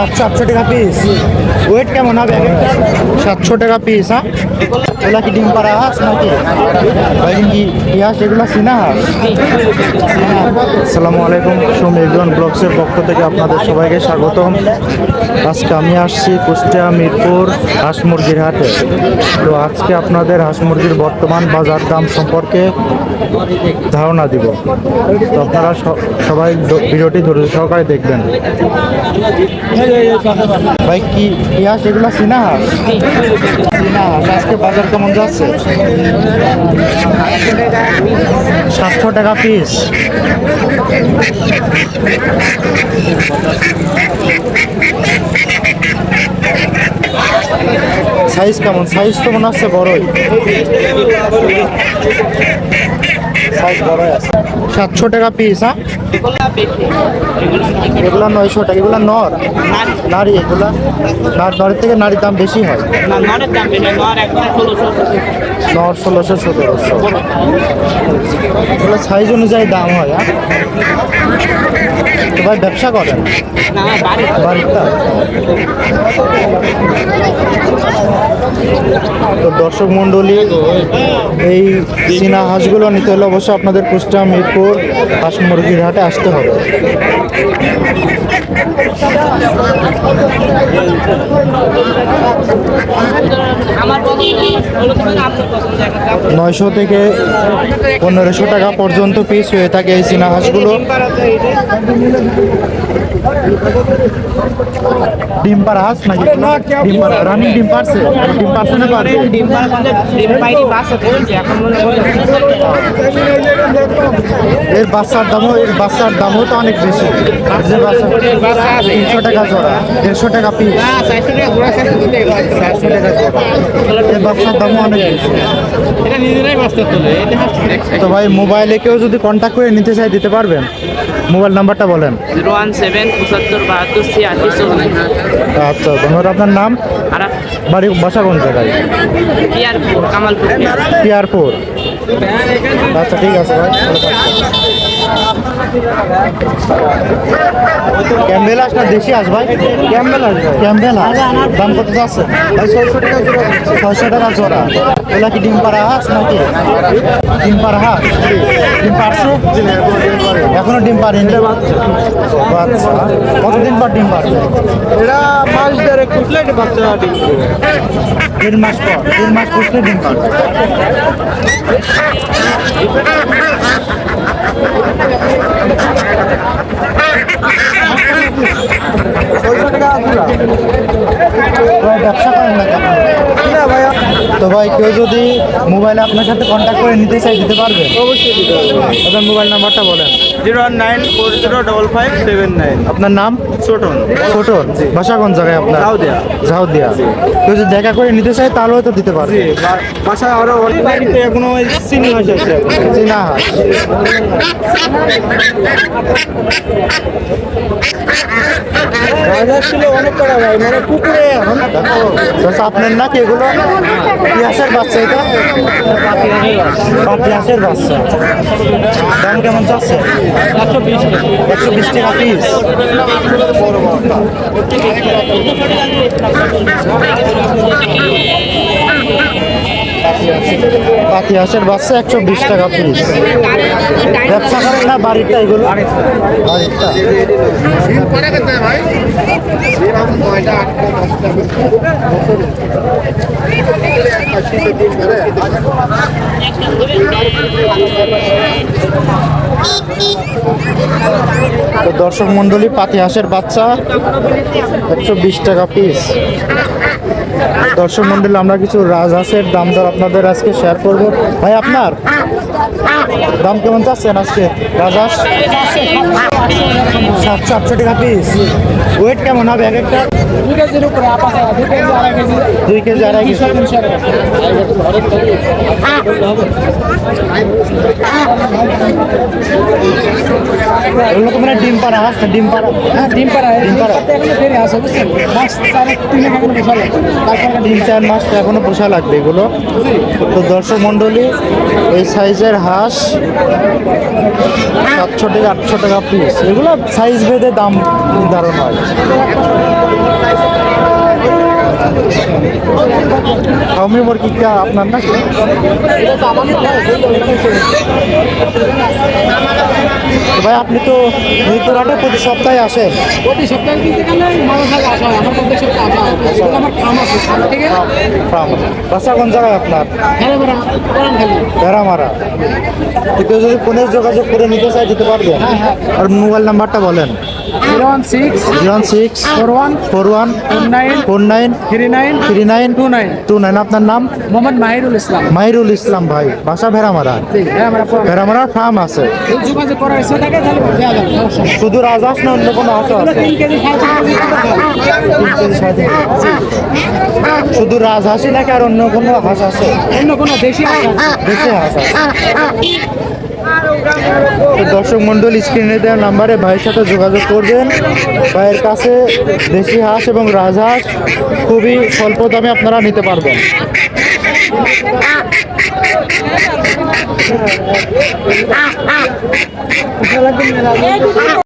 সাতশো আটশো টাকা পিস ওয়েট কেমন হবে সাতশো টাকা পিস হ্যাঁ? এগুলা কি ডিম পাড়া হাঁস নাকি? কি হাঁস? এগুলো চীনা হাঁস? আসসালামু আলাইকুম সুমিরজন ব্লগসের পক্ষ থেকে আপনাদের সবাইকে স্বাগতম। আজকে আমি আসছি কুষ্টিয়া মিরপুর হাঁস মুরগির হাটে। তো আজকে আপনাদের হাঁস মুরগির বর্তমান বাজার দাম সম্পর্কে ধারণা দিব। তো আপনারা সবাই ভিডিওটি ধৈর্য সহকারে দেখবেন। ভাই, কি হাঁস এগুলো চীনা? হাঁস আজকে বাজার কেমন যাচ্ছে? সাতশো টাকা পিস সাইজ কেমন? সাইজ তো মনে হচ্ছে বড়ই। সাতশো টাকা পিস হ্যাঁ? এগুলা নয়শো টাকা এগুলা নর? নারী। এগুলা নার নরের থেকে নারীর দাম বেশি হয়। না নরের দাম বেশি নর একদম ষোলোশো। নর ষোলোশো সতেরোশো। এগুলো সাইজ অনুযায়ী দাম হয় ভাই ব্যবসা করেন। বাড়িটা। তো দর্শক মণ্ডলী, এই চীনা হাঁসগুলো নিতে হলে অবশ্যই আপনাদের কুষ্টা মিরপুর হাঁস মুরগির হাটে আসতে হবে। নয়শো থেকে পনেরোশো টাকা পর্যন্ত পিস হয়ে থাকে এই চীনা হাঁসগুলো। ডিম হাঁস নাকি? ডিম পাড়া রানিং ডিম পারছে ডিম পারছে না পারবে ডিম বলে ডিম এখন মনে এর বাচ্চার দামও এর বাচ্চার দামও তো অনেক বেশি। যে বাচ্চা তিনশো টাকা জোড়া দেড়শো টাকা পিস চারশো টাকা জোড়া। এর বাচ্চার দামও অনেক বেশি। তো ভাই মোবাইলে কেউ যদি কন্ট্যাক্ট করে নিতে চাই দিতে পারবেন? মোবাইল নাম্বারটা বলেন। জিরো ওয়ান সেভেন পঁচাত্তর বাহাত্তর ছিয়াশি চল্লিশ। আচ্ছা ধন্যবাদ আপনার নাম? আর বাড়ি বাসা কোন জায়গায়? পিয়ারপুর কামালপুর। পিয়ারপুর। আচ্ছা ঠিক আছে ভাই। ক্যাম্বেল হাঁস না দেশি আস ভাই। ক্যাম্বেল ভাই ক্যাম্বেল হাঁস। দাম কত যাচ্ছে? ভাই ছয়শো টাকা জোড়া ছয়শো টাকা জোড়া। এগুলা কি ডিম পাড়া হাঁস নাকি? ডিম পাড়া হাঁস? ডিম পারছে এখনও ডিম পারেনি আচ্ছা। কতদিন পর ডিম পারবে এরা মাস ধরে কুটলে এটা বাচ্চা ডিম। দেড় মাস পর দেড় মাস পুষলে ডিম পারবে ছয়শো টাকা জোড়া। ভাই ব্যবসা করেন না কেন না ভাইয়া তো ভাই কেউ যদি মোবাইলে আপনার সাথে কন্ট্যাক্ট করে নিতে চাই দিতে পারবে? অবশ্যই দিতে পারবে। আপনার মোবাইল নাম্বারটা বলেন। Zero one nine four zero double five seven nine. আপনার নাম? ছোটন। ছোটন। বাসা কোন জায়গায় আপনার? ঝাউদিয়া। ঝাউদিয়া। কেউ যদি দেখা করে নিতে চায় তাহলে হয়তো দিতে পারবে। জি বা- আরও অনেক বাড়িতে এখনও ওই চিনি আছে। চীনা হাঁস মানে আপনার নাকি এগুলো কি হাঁসের বাচ্চা এটা? পাতি হাঁসের বাচ্চা। দাম কেমন চাচ্ছে? একশো বিশ একশো বিশ টাকা বাচ্চা একশো বিশ টাকা পিস ব্যবসা করেন না, বাড়িটা এগুলো? বাড়িটা। তো দর্শক মন্ডলী পাতি হাঁসের বাচ্চা, একশো বিশ টাকা পিস দর্শক মন্ডলী আমরা কিছু রাজহাঁসের দাম দর আপনাদের আজকে শেয়ার করব। ভাই, আপনার দাম কেমন চাচ্ছেন আজকে রাজহাঁস সাতশো আটশো টাকা পিস ওয়েট কেমন হবে এক একটা দুই কেজি আড়াই কেজি এগুলো তো মানে ডিম পাড়া না ডিম পাড়া। হ্যাঁ ডিম পাড়া ডিম পাড়া। এখনও দেরি আছে বুঝছেন? মাস চারেক তিন এখনও বসা লাগবে। তারপরে তিন চার মাস তো এখনও বসা লাগবে এগুলো। তো দর্শক মণ্ডলী এই সাইজের হাঁস সাতশো থেকে আটশো টাকা পিস এগুলো সাইজ ভেদে দাম নির্ধারণ হয়। ফার্মি মুরগিটা আপনার না? ভাই আপনি তো মিরপুর হাটে প্রতি সপ্তাহে আসেন। প্রতি সপ্তাহে কিনতে গেলে আসা হয় আমার প্রত্যেক সপ্তাহে আসা। হয় আমার খাম আছে। খাম থেকে ফার্ম বাসা কোন জায়গায় আপনার? ভেড়ামারা কেউ যদি ফোনে যোগাযোগ করে নিতে চাই দিতে পারবে? আর মোবাইল নাম্বারটা বলেন। Zero one six four one four one four nine four nine three nine three nine two nine two nine আপনার নাম? মোহাম্মদ মাহিরুল ইসলাম। মাহিরুল ইসলাম ভাই। বাসা ভেড়ামারা? পুরান ভেড়ামারার ফার্ম আছে। শুধু রাজহাঁস না অন্য কোনো হাঁসও আছে। শুধু রাজহাঁসই নাকি আর অন্য কোনো হাঁস আছে? অন্য কোনো দেশি আছে? বেশি হাঁস আছে। দর্শক মন্ডল স্ক্রিনে দেওয়া নাম্বারে ভাইয়ের সাথে যোগাযোগ করবেন। ভাইয়ের কাছে দেশি হাঁস এবং রাজহাঁস খুবই স্বল্প দামে আপনারা নিতে পারবেন।